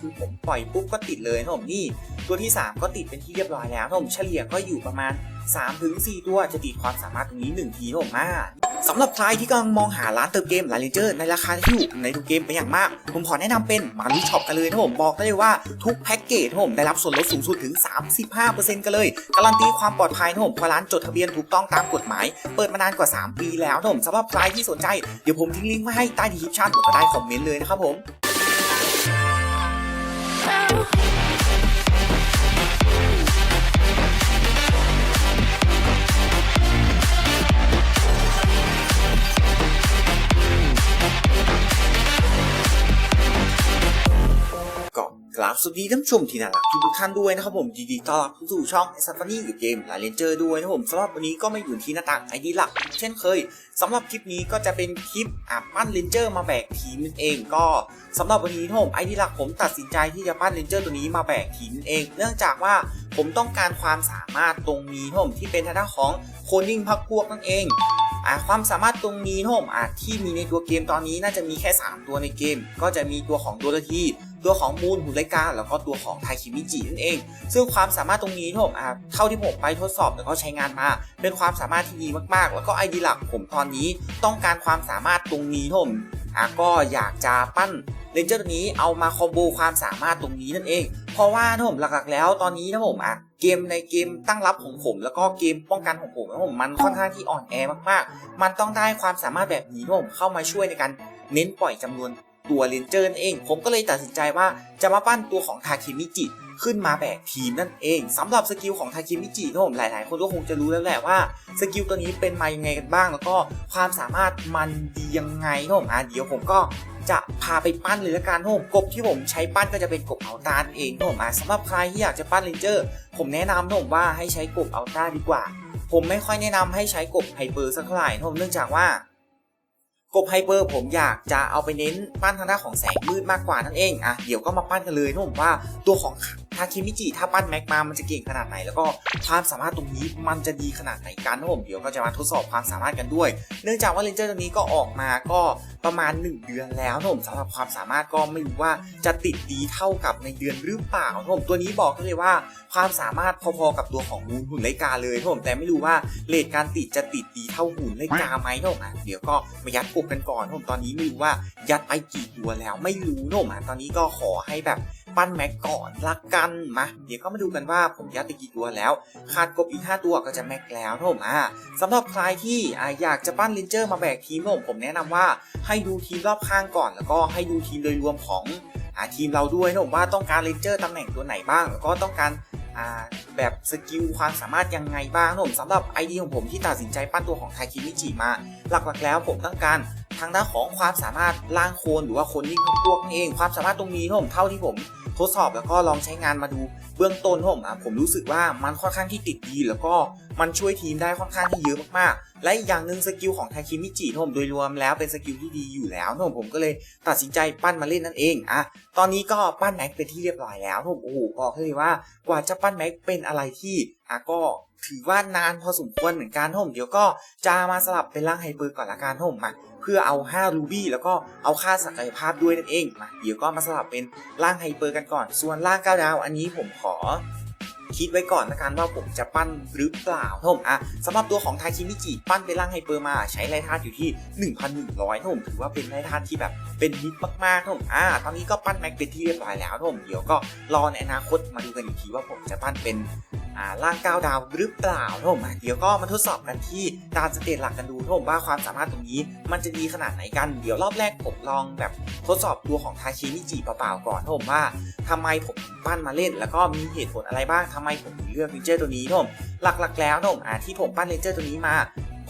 คือผมปล่อยปุ๊บก็ติดเลยนะผมนี่ ตัวที่ 3 ก็ติดเป็นที่เรียบร้อยแล้วนะผมเฉลี่ยก็อยู่ประมาณ 3-4 ตัวจะติดความสามารถตรงนี้ 1 ทีนะผมมาสำหรับใครที่กำลังมองหาร้านเติมเกมหลายเลนเจอร์ในราคาที่ถูกในทุกเกมเป็นอย่างมาก ผมขอแนะนำเป็นมารุช็อปกันเลยนะผมบอกได้เลยว่าทุกแพ็กเกจนผมได้รับส่วนลดสูงสุดถึง 35%กันเลย การันตีความปลอดภัยนะผมเพราะร้านจดทะเบียนถูกต้องตามกฎหมาย เปิดมานานกว่า 3 ปีแล้วนะผมสำหรับใครที่สนใจเดี๋ยวผมทิ้งลิงก์ไว้ให้ใต้ดีคริปชั่นหรือก็ใต้คอมเมนต์เลยนะครับผม ก็กราบสวัสดีท่านผู้ชมที่น่ารักทุกท่านด้วยนะครับผมยินดีต้อนรับเข้าสู่ช่อง s อ f a n y อยู่เกมหลายเลนเจอร์ด้วยนะครับผมสำหรับวันนี้ก็ไม่อยู่ที่หน้าต่างไอดีหลัก เช่นเคยสำหรับคลิปนี้ก็จะเป็นคลิปอะปั้นเลนเจอร์มาแบกทีมนั่นเองก็สำหรับวันนี้นะครับผมไอดีหลักผมตัดสินใจที่จะปั้นเลนเจอร์ตัวนี้มาแบกทีมนั่นเอง เนื่องจากว่าผมต้องการความสามารถตรงนี้นะผมที่เป็นทางด้านของโคนิ่งพักพวกนั่นเอง อ่าความสามารถตรงนี้นะผมอ่าที่มีในตัวเกมตอนนี้น่าจะมีแค่ 3 ตัวในเกม ก็จะมีตัวของตัวที่ตัวของมูนหุ่นไรกาแล้วก็ตัวของไทคิมิจินั่นเอง ซึ่งความสามารถตรงนี้นะผมอ่าเท่าที่ผมไปทดสอบแล้วก็ใช้งานมา เป็นความสามารถที่ดีมากๆ แล้วก็ไอดีหลักผมตอนนี้ต้องการความสามารถตรงนี้นะผมอ่าก็อยากจะปั้น เลนเจอร์ตัวนี้เอามาคอมโบความสามารถตรงนี้นั่นเอง เพราะว่านะผมหลักๆแล้วตอนนี้นะผมอะเกมในเกมตั้งรับของผม แล้วก็เกมป้องกันของผมนะผมมันค่อนข้างที่อ่อนแอมากๆ มันต้องได้ความสามารถแบบนี้นะผมเข้ามาช่วยในการเน้นปล่อยจำนวนตัวเลนเจอร์นั่นเอง ผมก็เลยตัดสินใจว่าจะมาปั้นตัวของทาเคมิจิขึ้นมาแบกทีมนั่นเองสำหรับสกิลของทาเคมิจินะผมหลาย ๆ คนก็คงจะรู้แล้วแหละว่าสกิลตัวนี้เป็นมายังไงกันบ้าง แล้วก็ความสามารถมันดียังไงนะผมอะเดี๋ยวผมก็ จะพาไปปั้นเลยละกันนะผมกบที่ผมใช้ปั้นก็จะเป็นกบอัลตร้านั่นเองนะผมอะสำหรับใครที่อยากจะปั้นเลนเจอร์ ผมแนะนำนะผมว่าให้ใช้กบอัลตร้าดีกว่า ผมไม่ค่อยแนะนำให้ใช้กบไฮเปอร์สักเท่าไหร่นะผมเนื่องจากว่ากบไฮเปอร์ผมอยากจะเอาไปเน้นปั้นทางด้านของแสงมืดมากกว่านั่นเองอะเดี๋ยวก็มาปั้นกันเลยนะผมว่าตัวของ ทาเคมิจิถ้าปั้นแม็กมามันจะเก่งขนาดไหน แล้วก็ความสามารถตรงนี้มันจะดีขนาดไหนกันนะผมเดี๋ยวก็จะมาทดสอบความสามารถกันด้วย เนื่องจากว่าเลนเจอร์ตัวนี้ก็ออกมาก็ประมาณ 1 เดือนแล้วนะผมสำหรับความสามารถก็ไม่รู้ว่าจะติดดีเท่ากับในเดือนหรือเปล่านะผมตัวนี้บอกได้เลยว่าความสามารถพอๆกับตัวของมูนหุ่นไลกาเลยนะผมแต่ไม่รู้ว่าเลทการติดจะติดดีเท่าหุ่นไลกาไหมนะผมเดี๋ยวก็มายัดกบกันก่อนนะผมตอนนี้ไม่รู้ว่ายัดไปกี่ตัวแล้วไม่รู้นะผมตอนนี้ก็ขอให้แบบ ปั้นแม็กก่อนละกันมาเดี๋ยวก็มาดูกันว่าผมยัดไปกี่ตัวแล้ว ขาดกบอีก 5 ตัวก็จะแม็กแล้วนะผมอะสำหรับใครที่อยากจะปั้นเลนเจอร์มาแบกทีมผมผมแนะนำว่าให้ดูทีมรอบข้างก่อน แล้วก็ให้ดูทีมโดยรวมของอทีมเราด้วยนะผมว่าต้องการเลนเจอร์ตำแหน่งตัวไหนบ้าง แล้วก็ต้องการแบบสกิลความสามารถยังไงบ้างนะผมสำหรับไอเดียของผมที่ตัดสินใจปั้นตัวของไทคิมิจิมา หลักๆแล้วผมต้องการ ทางด้านของความสามารถล่างโคนหรือว่าคนนิ่งพวกนั่นเอง ความสามารถตรงนี้ผมเท่าที่ผมทดสอบแล้วก็ลองใช้งานมาดูเบื้องต้นผมอะผมรู้สึกว่ามันค่อนข้างที่ติดดี แล้วก็มันช่วยทีมได้ค่อนข้างที่เยอะมากๆ และอีกอย่างหนึ่งสกิลของไทคิมิจิผมโดยรวมแล้วเป็นสกิลที่ดีอยู่แล้วผมผมก็เลยตัดสินใจปั้นมาเล่นนั่นเองอะตอนนี้ก็ปั้นแม็กเป็นที่เรียบร้อยแล้วผมโอ้โหบอกเลยว่ากว่าจะปั้นแม็กเป็นอะไรที่อะก็ถือว่านานพอสมควรเหมือนกันผมเดี๋ยวก็จะมาสลับเป็นร่างไฮเปอร์ก่อนละกันผมมา เพื่อเอา 5 รูบี้แล้วก็เอาค่าศักยภาพด้วยนั่นเองมาเดี๋ยวก็มาสลับเป็นร่างไฮเปอร์กันก่อน ส่วนร่าง9ดาว อันนี้ผมขอคิดไว้ก่อนนะกันว่าผมจะปั้นหรือเปล่าครับผมอะสำหรับตัวของทาคิมิจิปั้นเป็นร่างไฮเปอร์มาใช้ไรธาตุอยู่ที่ 1,100ครับผมถือว่าเป็นไรธาตุที่แบบเป็นฮิตมากๆครับผมอ่าตอนนี้ก็ปั้นแม็กเป็นที่เรียบร้อยแล้วครับผมเดี๋ยวก็รอในอนาคตมาดูกันอีกทีว่าผมจะปั้นเป็น อ่าร่าง9ดาวหรือเปล่าครับผมเดี๋ยวก็มาทดสอบกันที่ดานสเตตหลักกันดูครับผมว่าความสามารถตรงนี้ มันจะดีขนาดไหนกัน เดี๋ยวรอบแรกผมลองแบบทดสอบตัวของทาคิมิจิเปล่าๆก่อนครับผมว่าทำไมผมปั้นมาเล่น แล้วก็มีเหตุผลอะไรบ้างทำไมผมถึงเลือกเรนเจอร์ตัวนี้ผมหลักๆ แล้วผมอ่าที่ผมปั้นเรนเจอร์ตัวนี้มา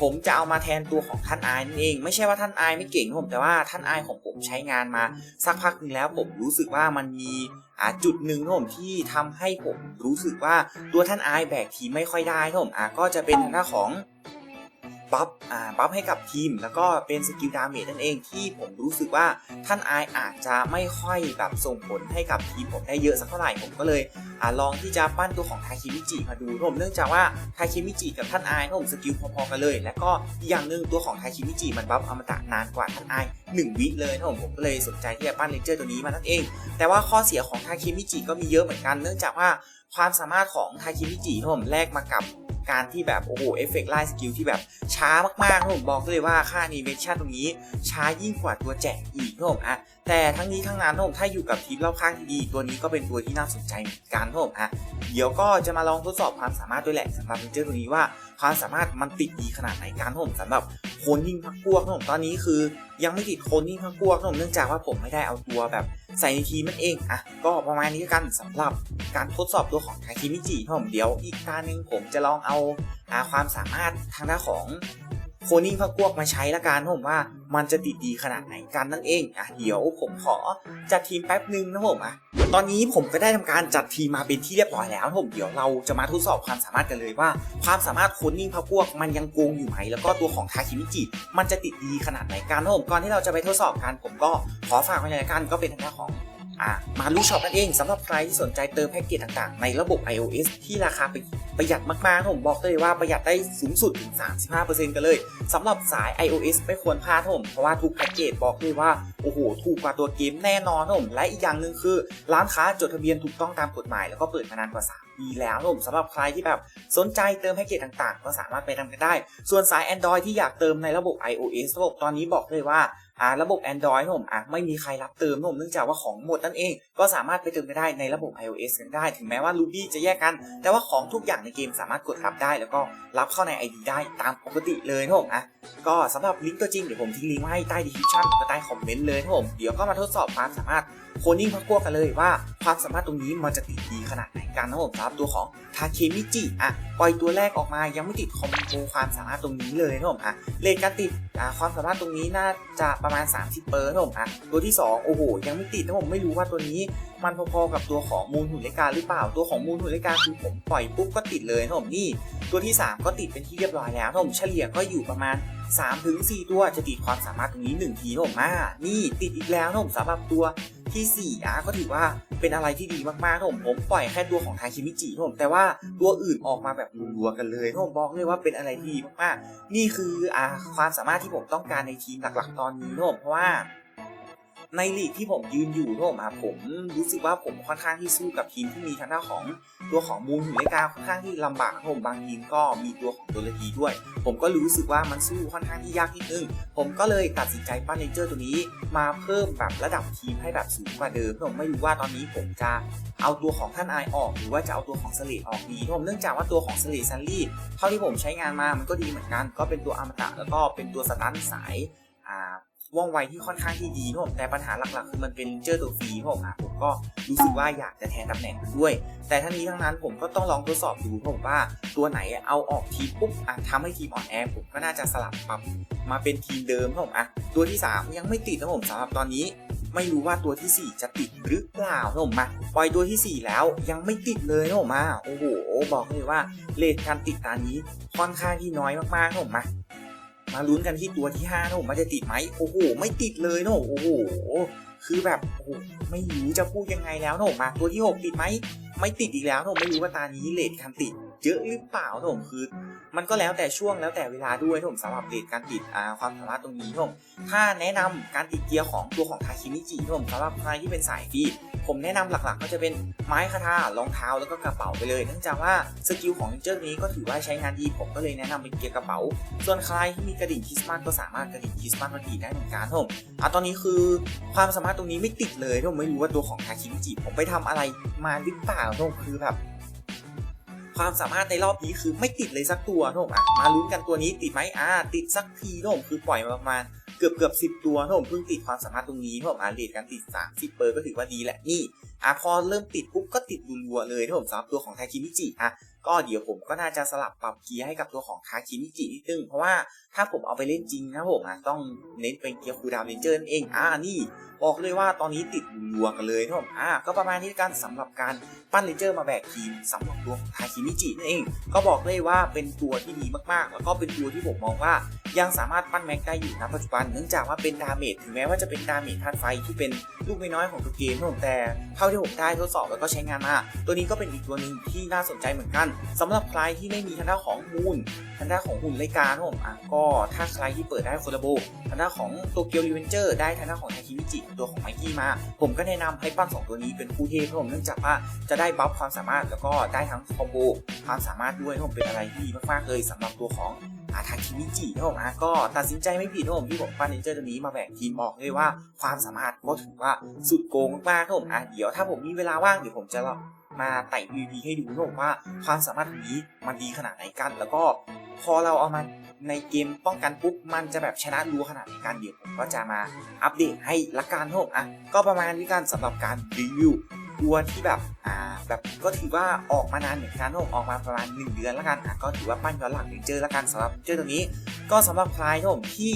ผมจะเอามาแทนตัวของท่านอายนั่นเอง ไม่ใช่ว่าท่านอายไม่เก่งผมแต่ว่าท่านอายของผมใช้งานมา สักพักนึงแล้วผมรู้สึกว่ามันมี จุดหนึ่งผมที่ทำให้ผมรู้สึกว่าตัวท่านอายแบกทีมไม่ค่อยได้ผมอ่าก็จะเป็นทางด้าของบัฟอ่าบัฟให้กับทีม แล้วก็เป็นสกิลดาเมจนั่นเองที่ผมรู้สึกว่าท่านอายอาจจะไม่ค่อยแบบส่งผลให้กับทีมผมได้เยอะสักเท่าไหร่ผมก็เลยอ่าลองที่จะปั้นตัวของทาคิมิจิมาดูผมเนื่องจากว่าทาคิมิจิกับท่านอายผมสกิลพอๆกันเลย และก็อีกอย่างหนึ่งตัวของทาคิมิจิมันบัฟอมตะนานกว่าท่านอาย 1 วิเลยนะผมผมก็เลยสนใจที่จะปั้นเลนเจอร์ตัวนี้มานั่นเอง แต่ว่าข้อเสียของทาเคมิจิก็มีเยอะเหมือนกัน เนื่องจากว่าความสามารถของทาเคมิจินะผมแลกมากับการที่แบบโอ้โหเอฟเฟกต์ไล่สกิลที่แบบช้ามากๆนะผมบอกเลยว่าค่านีเมชั่นตรงนี้ช้ายิ่งกว่าตัวแจกอีกนะผมอะแต่ทั้งนี้ทั้งนั้นนะผมถ้าอยู่กับทีมรอบข้างที่ดี ตัวนี้ก็เป็นตัวที่น่าสนใจเหมือนกันนะผมอะเดี๋ยวก็จะมาลองทดสอบความสามารถด้วยแหละสำหรับเลนเจอร์ตัวนี้ว่า ความสามารถมันติดดีขนาดไหนการผมสำหรับโคนยิ่งพักพวกผมตอนนี้คือยังไม่ติดโคนยิ่งพักพวกผมเนื่องจากว่าผมไม่ได้เอาตัวแบบใส่ในทีมนั่นเองอะก็ประมาณนี้กันสำหรับการทดสอบตัวของทาคิมิจิผมเดี๋ยวอีกการหนึ่งผมจะลองเอาอาความสามารถทางด้านของ โคนิ่งพักพวกมาใช้ละกันผมว่ามันจะติดดีขนาดไหนกันนั่นเองอะเดี๋ยวผมขอจัดทีมแป๊บหนึ่งนะผมอะตอนนี้ผมก็ได้ทำการจัดทีมมาเป็นที่เรียบร้อยแล้วผมเดี๋ยวเราจะมาทดสอบความสามารถกันเลยว่า ความสามารถโคนนิ่งพักพวกมันยังโกงอยู่ไหมแล้วก็ตัวของทาคิมิจิมันจะติดดีขนาดไหนกันนะผมก่อนที่เราจะไปทดสอบกันผมก็ขอฝากไว้ในการก็เป็นทางด้านของ อ่ามาลูช็อปนั่นเองสำหรับใครที่สนใจเติมแพ็กเกจต่างๆ ในระบบ iOS ที่ราคาประหยัดมากๆผมบอกเลยว่าประหยัดได้สูงสุดถึง 35%กันเลยสำหรับสาย iOS ไม่ควรพลาดผมเพราะว่าทุกแพ็กเกจบอกเลยว่าโอ้โหถูกกว่าตัวเกมแน่นอนผมและอีกอย่างหนึ่งคือ ร้านค้าจดทะเบียนถูกต้องตามกฎหมาย แล้วก็เปิดมานานกว่า 3 ปีแล้วผมสำหรับใครที่แบบสนใจเติมแพ็กเกจต่างๆ ก็สามารถไปทำกันได้ ส่วนสาย Android ที่อยากเติมในระบบ iOS ระบบตอนนี้บอกเลยว่า อ่าระบบ Android ผมอะไม่มีใครรับเติมผมเนื่องจากว่าของหมดนั่นเอง ก็สามารถไปเติมได้ในระบบ iOS กันได้ ถึงแม้ว่า Ruby จะแยกกัน แต่ว่าของทุกอย่างในเกมสามารถกดรับได้ แล้วก็รับเข้าใน ID ได้ตามปกติเลยนะผมอะก็สำหรับลิงก์ตัวจริงเดี๋ยวผมทิ้งลิงก์ไว้ใต้ description แล้วก็ใต้คอมเมนต์เลยผมเดี๋ยวก็มาทดสอบความสามารถ คนิ่งพักพวกกันเลยว่าความสามารถตรงนี้มันจะติดดีขนาดไหนกันนะผมสำหรับตัวของทาเคมิจิอะปล่อยตัวแรกออกมายังไม่ติดคอมโบความสามารถตรงนี้เลยนะผมอะเลการติดอ่าความสามารถตรงนี้น่าจะประมาณ 30เปอร์นะผมอะตัวที่ 2 โอ้โห ยังไม่ติดนะผมไม่รู้ว่าตัวนี้มันพอๆกับตัวของมูลหุ่นเลกาหรือเปล่า ตัวของมูลหุ่นเลกาคือผมปล่อยปุ๊บก็ติดเลยนะผมนี่ ตัวที่ 3 ก็ติดเป็นที่เรียบร้อยแล้วนะผมเฉลี่ยก็อยู่ประมาณ3-4ถึง4ตัวจะติดความสามารถตรงนี้ 1 ทีนะผมมานี่ติดอีกแล้วนะผมสำหรับตัว ที่4อะก็ถือว่าเป็นอะไรที่ดีมากๆนะผมผมปล่อยแค่ตัวของทาคิมิจินะผมแต่ว่าตัวอื่นออกมาแบบรัวๆกันเลยนะผมบอกเลยว่าเป็นอะไรที่ดีมากๆนี่คืออ่าความสามารถที่ผมต้องการในทีมหลักๆ ตอนนี้นะผมเพราะว่า ในลีกที่ผมยืนอยู่นะผมอะผมรู้สึกว่าผมค่อนข้างที่สู้กับทีมที่มีทางด้านของตัวของมูลหุ่นเลกาค่อนข้างที่ลำบากนะผมบางทีมก็มีตัวของตัวละทีด้วย ผมก็รู้สึกว่ามันสู้ค่อนข้างที่ยากนิดนึง ผมก็เลยตัดสินใจปั้นเลนเจอร์ตัวนี้ มาเพิ่มแบบระดับทีมให้แบบสูงกว่าเดิมผมไม่รู้ว่าตอนนี้ผมจะเอาตัวของท่านไอออก หรือว่าจะเอาตัวของสเลดออกดีผมเนื่องจากว่าตัวของสเลดซันลี่เท่าที่ผมใช้งานมามันก็ดีเหมือนกัน ก็เป็นตัวอมตะแล้วก็เป็นตัวสตันสายอ่า ว่องไวที่ค่อนข้างที่ดีนะผมแต่ปัญหาหลักๆคือมันเป็นเจอตัวฟรีนะผมอะผมก็รู้สึกว่าอยากจะแทนตำแหน่งด้วย แต่ทั้งนี้ทั้งนั้นผมก็ต้องลองทดสอบดูนะผมว่าตัวไหนเอาออกทีปุ๊บอะทำให้ทีมอ่อนแอผมก็น่าจะสลับปรับมาเป็นทีมเดิมครับผมอะตัวที่ 3 ยังไม่ติดนะผมสำหรับตอนนี้ ไม่รู้ว่าตัวที่ 4 จะติดหรือเปล่านะผมมาปล่อยตัวที่ 4 แล้วยังไม่ติดเลยนะผมมาโอ้โหบอกเลยว่าเลทการติดตานี้ค่อนข้างที่น้อยมากๆนะผมมา มาลุ้นกันที่ตัวที่5นะผมว่าจะติดไหมโอ้โห ไม่ติดเลยเนะโอ้โห คือแบบโอ้โหไม่รู้จะพูดยังไงแล้วเนะมาตัวที่ 6 ติดไหม ไม่ติดอีกแล้วเนะไม่รู้ว่าตานี้เลทคันติดเยอะหรือเปล่าเนะคือ มันก็แล้วแต่ช่วงแล้วแต่เวลาด้วยนะผมสำหรับเดทการติดความสามารถตรงนี้นะผมถ้าแนะนำการติดเกียร์ของตัวของทาคิมิจินะผมสำหรับใครที่เป็นสายฟีดผมแนะนำหลักๆ ก็จะเป็นไม้คาถารองเท้าแล้วก็กระเป๋าไปเลยเนื่องจากว่าสกิลของเจ้านี้ก็ถือว่าใช้งานดีผมก็เลยแนะนำเป็นเกียร์กระเป๋า ส่วนใครที่มีกระดิ่งคริสต์มาสก็สามารถกระดิ่งคริสต์มาสมาดีได้เหมือนกันผมอะตอนนี้คือความสามารถตรงนี้ไม่ติดเลยนะผมไม่รู้ว่าตัวของทาคิมิจิผมไปทำอะไรมาหรือเปล่าผมคือแบบ ความสามารถในรอบนี้คือไม่ติดเลยสักตัวนะผมอะมาลุ้นกันตัวนี้ติดไหมอ่าติดสักทีนะผมคือปล่อยมาประมาณเกือบเกือบสิบตัวนะผมเพิ่งติดความสามารถตรงนี้นะผมอ่าเรทการติดสามสิบเปอร์ก็ถือว่าดีแหละนี่อะพอเริ่มติดปุ๊บก็ติดรัวๆเลยนะผมสำหรับตัวของทาคิมิจิอะก็เดี๋ยวผมก็น่าจะสลับปรับเกียร์ให้กับตัวของทาคิมิจินิดนึงเพราะว่าถ้าผมเอาไปเล่นจริงนะผมอะต้องเน้นเป็นเกียร์คูดาวเรนเจอร์นั่นเองอ่านี่บอกเลยว่าตอนนี้ติดรวๆกันเลยนะผมอ่าก็ประมาณนี้กันสำหรับการปั้นเลนเจอร์มาแบกทีมสำหรับตัวของทาคิมิจินั่นเอง ก็บอกเลยว่าเป็นตัวที่ดีมากๆ แล้วก็เป็นตัวที่ผมมองว่ายังสามารถปั้นแม็กได้อยู่ณปัจจุบันเนื่องจากว่าเป็นดาเมจถึงแม้ว่าจะเป็นดาเมจธาตุไฟที่เป็นลูกไม่น้อยของตัวเกมนะผมแต่เท่าที่ผมได้ทดสอบแล้วก็ใช้งานมาตัวนี้ก็เป็นอีกตัวหนึ่งที่น่าสนใจเหมือนกันสำหรับใครที่ไม่มีทางด้านของมูล ทางด้านของหุ่นไลกาครับผมอะก็ถ้าใครที่เปิดได้โคลาโบทางด้านของโตเกียวรีเวนเจอร์ได้ทางด้านของไทคิมิจิตัวของไมกี้มา ผมก็แนะนำให้ปั้นสองตัวนี้เป็นคู่เทพครับผมเนื่องจากว่าจะได้บัฟความสามารถแล้วก็ได้ทั้งคอมโบความสามารถด้วยครับผมเป็นอะไรที่ดีมากๆเลยสำหรับตัวของ อาทาคิมิจิครับผมอะก็ตัดสินใจไม่ผิดครับผมที่ผมปั้นเนเจอร์ตัวนี้มาแบ่งทีมบอกเลยว่าความสามารถก็ถือว่าสุดโกงมากๆครับผมอะเดี๋ยวถ้าผมมีเวลาว่างเดี๋ยวผมจะมาไต่ PVP ให้ดูครับผมว่าความสามารถนี้มันดีขนาดไหนกัน แล้วก็พอเราเอามาในเกมป้องกันปุ๊บมันจะแบบชนะรัวขนาดไหนกันเดี๋ยวผมก็จะมาอัปเดตให้ละกันครับผมอะก็ประมาณนี้กันสำหรับการรีวิว ตัวที่แบบอ่าแบบก็ถือว่าออกมานานเหมือนกันผมออกมาประมาณ 1 เดือนแล้วกันอะก็ถือว่าปั้นย้อนหลังเจอแล้วกันสำหรับเจอตัวนี้ ก็สำหรับใครที่ผมที่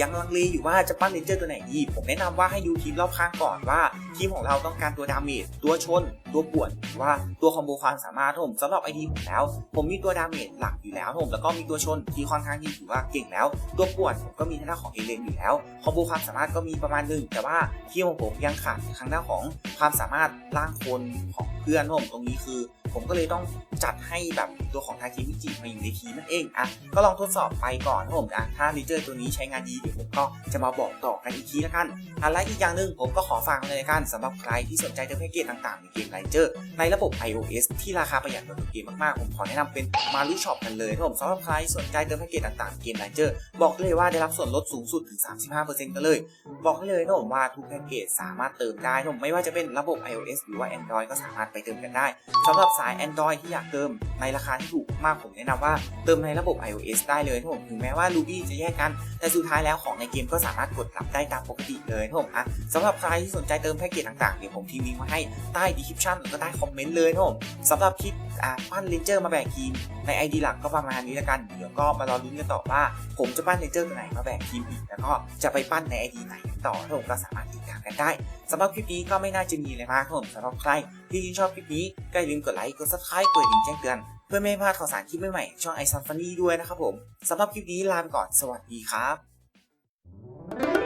ยังลังเลอยู่ว่าจะปั้นเลนเจอร์ตัวไหนดีผมแนะนำว่าให้ดูทีมรอบข้างก่อนว่า ทีมของเราต้องการตัวดาเมจตัวชน ตัวป่วนหรือว่าตัวคอมโบความสามารถผมสำหรับไอดีผมแล้ว ผมมีตัวดาเมจหลักอยู่แล้วผมแล้วก็มีตัวชนที่ค่อนข้างที่ถือว่าเก่งแล้ว ตัวป่วนผมก็มีทางด้านของเอเลนอยู่แล้วคอมโบความสามารถก็มีประมาณหนึ่งแต่ว่าทีมของผมยังขาดทางด้านของความสามารถร่างคนของเพื่อนผมตรงนี้คือ ผมก็เลยต้องจัดให้แบบตัวของทาคิมิจิมาอยู่ในทีมนั่นเองอะก็ลองทดสอบไปก่อนครับผมอะถ้าลิเจอร์ตัวนี้ใช้งานดีเดี๋ยวผมก็จะมาบอกต่อกันอีกทีละกันอะและอีกอย่างหนึ่งผมก็ขอฟังเลยละกันสำหรับใครที่สนใจเติมแพ็กเกจต่างๆในเกมไลเจอร์ในระบบ iOS ที่ราคาประหยัดกว่าตัวเกมมากๆ ผมขอแนะนำเป็นมารูช็อปกันเลยครับผมสำหรับใครสนใจเติมแพ็กเกจต่างๆเกมไลเจอร์บอกเลยว่าได้รับส่วนลดสูงสุดถึง 35%กันเลย บอกเลยนะผมว่าทุกแพ็กเกจสามารถเติมได้นะผมไม่ว่าจะเป็นระบบ iOS หรือว่า Android ก็สามารถไปเติมกันได้สำหรับสาย Android ที่อยากเติมในราคาที่ถูกมากผมแนะนำว่าเติมในระบบ iOS ได้เลยนะผมถึงแม้ว่า Ruby จะแยกกัน แต่สุดท้ายแล้วของในเกมก็สามารถกดรับได้ตามปกติเลยนะผมอะสำหรับใครที่สนใจเติมแพ็กเกจต่างๆเดี๋ยวผมทิ้งลิงก์มาให้ใต้ description แล้วก็ใต้คอมเมนต์เลยนะผมสำหรับคลิปอ่าปั้นเลนเจอร์มาแบ่งทีมใน ID หลักก็ประมาณนี้แล้วกันเดี๋ยวก็มารอลุ้นกันต่อว่า ผมจะปั้นเลนเจอร์ตัวไหนมาแบ่งทีมอีกแล้วก็จะไปปั้นใน ID ไหนกัน ต่อผมก็สามารถติดตามกันได้สำหรับคลิปนี้ก็ไม่น่าจะมีเลยมากครับผมสำหรับใคร ที่ชื่นชอบคลิปนี้ก็อย่าลืมกดไลค์กดซับสไครต์กดกระดิ่งแจ้งเตือนเพื่อไม่พลาดข่าวสารคลิปใหม่ๆช่องไอซัมฟันี่ด้วยนะครับผมสำหรับคลิปนี้ลาไปก่อนสวัสดีครับ